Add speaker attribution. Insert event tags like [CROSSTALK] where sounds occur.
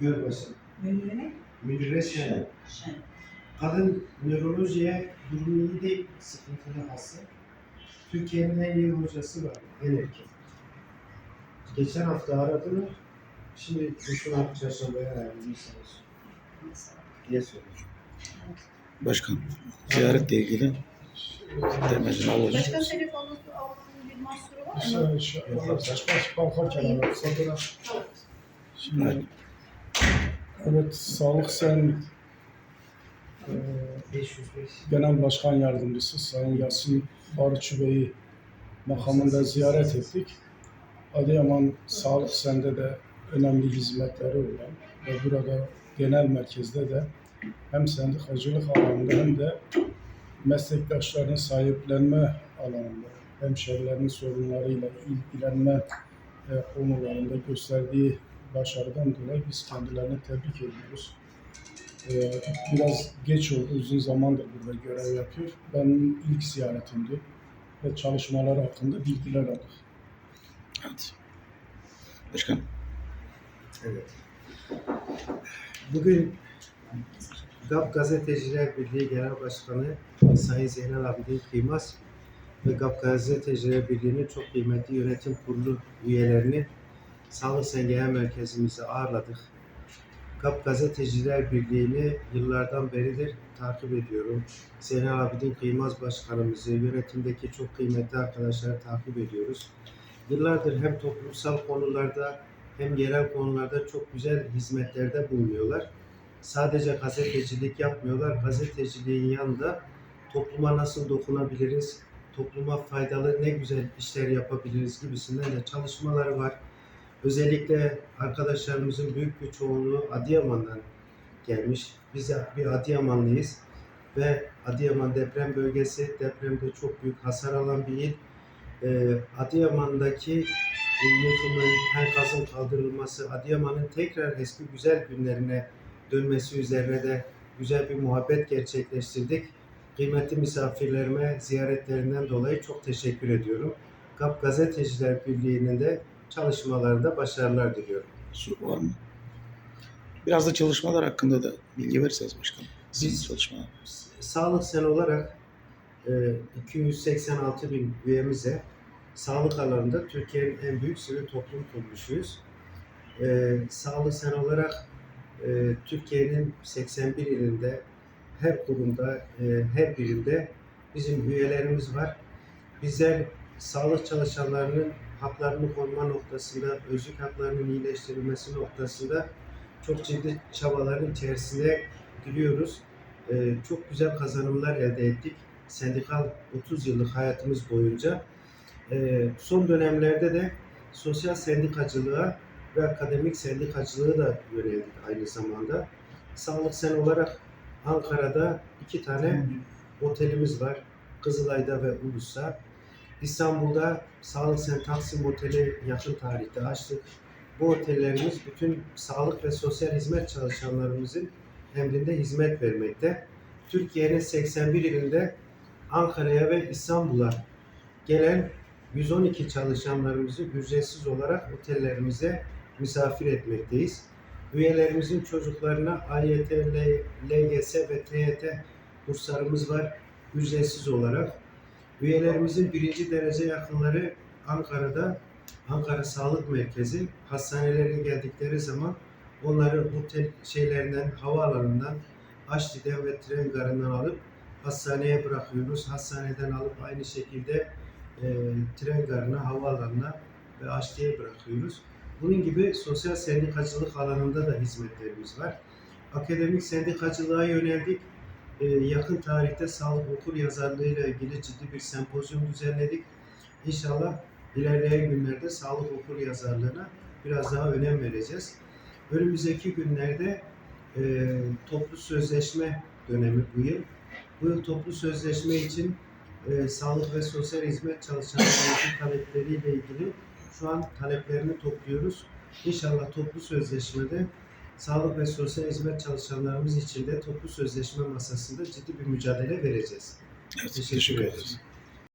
Speaker 1: Gölbaşı.
Speaker 2: Münire ne?
Speaker 1: Münire Şen.
Speaker 2: Şen.
Speaker 1: Kadın nörolojiye durumu iyi değil, sıkıntılı hasta. Türkiye'nin en iyi hocası var, en erkek. Geçen hafta aradılar, şimdi düşünün çarşambaya ayrılmışsınız diye söylüyor.
Speaker 3: Başkan, ziyaretle ilgili demecini alırız.
Speaker 2: Başka telefonunuz aldığınız bir mahsuru var mı?
Speaker 4: Baş kalkarken sonra şimdi evet sağlık sen e,
Speaker 1: 505.
Speaker 4: Genel Başkan Yardımcısı Sayın Yasin Barıçı Bey'i makamında ziyaret ettik. Adıyaman Sağlık Sen'de de önemli hizmetleri olan ve burada genel merkezde de hem sendikacılık alanında hem de meslektaşlarını sahiplenme alanında hemşerilerin sorunlarıyla ilgilenme e, konularında gösterdiği başarıdan dolayı biz kendilerini tebrik ediyoruz. Ee, biraz geç oldu, uzun zamandır burada görev yapıyor. Ben ilk ziyaretimdi ve çalışmalar hakkında bilgiler aldık.
Speaker 3: Evet. Başkan,
Speaker 1: Evet. Bugün GAP Gazeteciler Birliği Genel Başkanı Sayın Zeynel Abidin Kıymaz ve GAP Gazeteciler Birliği'nin çok kıymetli yönetim kurulu üyelerini Sağlık Sen Genel Merkezimize ağırladık. GAP Gazeteciler Birliği'ni yıllardan beridir takip ediyorum. Zeynel Abidin Kıymaz Başkanımızı, yönetimdeki çok kıymetli arkadaşları takip ediyoruz. Yıllardır hem toplumsal konularda hem yerel konularda çok güzel hizmetlerde bulunuyorlar. Sadece gazetecilik yapmıyorlar. Gazeteciliğin yanında topluma nasıl dokunabiliriz, topluma faydalı ne güzel işler yapabiliriz gibisinden de çalışmaları var. Özellikle arkadaşlarımızın büyük bir çoğunluğu Adıyaman'dan gelmiş. Biz bir Adıyamanlıyız ve Adıyaman deprem bölgesi, depremde çok büyük hasar alan bir il. Ee, Adıyaman'daki yıkımın, enkazın kaldırılması, Adıyaman'ın tekrar eski güzel günlerine dönmesi üzerine de güzel bir muhabbet gerçekleştirdik. Kıymetli misafirlerime ziyaretlerinden dolayı çok teşekkür ediyorum. GAP Gazeteciler Birliği'nin de çalışmalarında başarılar diliyorum.
Speaker 3: var mı? Biraz da çalışmalar hakkında da bilgi verirseniz başkanım. Sizin
Speaker 1: Biz-
Speaker 3: çalışmalar.
Speaker 1: Sağlık Sen olarak e, 286 bin üyemize sağlık alanında Türkiye'nin en büyük sivil toplum kuruluşuyuz. E, Sağlık Sen olarak e, Türkiye'nin 81 ilinde her kurumda, e, her birinde bizim üyelerimiz var. Bizler sağlık çalışanlarının haklarını koruma noktasında, özlük haklarının iyileştirilmesi noktasında çok ciddi çabaların içerisine giriyoruz. Ee, çok güzel kazanımlar elde ettik. Sendikal 30 yıllık hayatımız boyunca. Ee, son dönemlerde de sosyal sendikacılığa ve akademik sendikacılığı da yöneldik aynı zamanda. Sağlık Sen olarak Ankara'da iki tane otelimiz var. Kızılay'da ve Ulus'ta. İstanbul'da Sağlık Sen Taksim Oteli yakın tarihte açtık. Bu otellerimiz bütün sağlık ve sosyal hizmet çalışanlarımızın emrinde hizmet vermekte. Türkiye'nin 81 ilinde Ankara'ya ve İstanbul'a gelen 112 çalışanlarımızı ücretsiz olarak otellerimize misafir etmekteyiz. Üyelerimizin çocuklarına AYT, LGS ve TYT burslarımız var ücretsiz olarak. Üyelerimizin birinci derece yakınları Ankara'da Ankara Sağlık Merkezi hastanelerine geldikleri zaman onları otel şeylerinden, havaalanından, Aşti'den ve tren garından alıp hastaneye bırakıyoruz. Hastaneden alıp aynı şekilde e, tren garına, havaalanına ve Aşti'ye bırakıyoruz. Bunun gibi sosyal sendikacılık alanında da hizmetlerimiz var. Akademik sendikacılığa yöneldik. E, yakın tarihte sağlık okur yazarlığıyla ilgili ciddi bir sempozyum düzenledik. İnşallah ilerleyen günlerde sağlık okur yazarlığına biraz daha önem vereceğiz. Önümüzdeki günlerde e, toplu sözleşme dönemi bu yıl. Bu yıl toplu sözleşme için e, sağlık ve sosyal hizmet çalışanlarımızın [LAUGHS] talepleriyle ilgili şu an taleplerini topluyoruz. İnşallah toplu sözleşmede sağlık ve sosyal hizmet çalışanlarımız için de toplu sözleşme masasında ciddi bir mücadele vereceğiz.
Speaker 3: Evet,
Speaker 1: Teşekkür
Speaker 3: teşekkür
Speaker 1: ederiz.
Speaker 3: ederiz.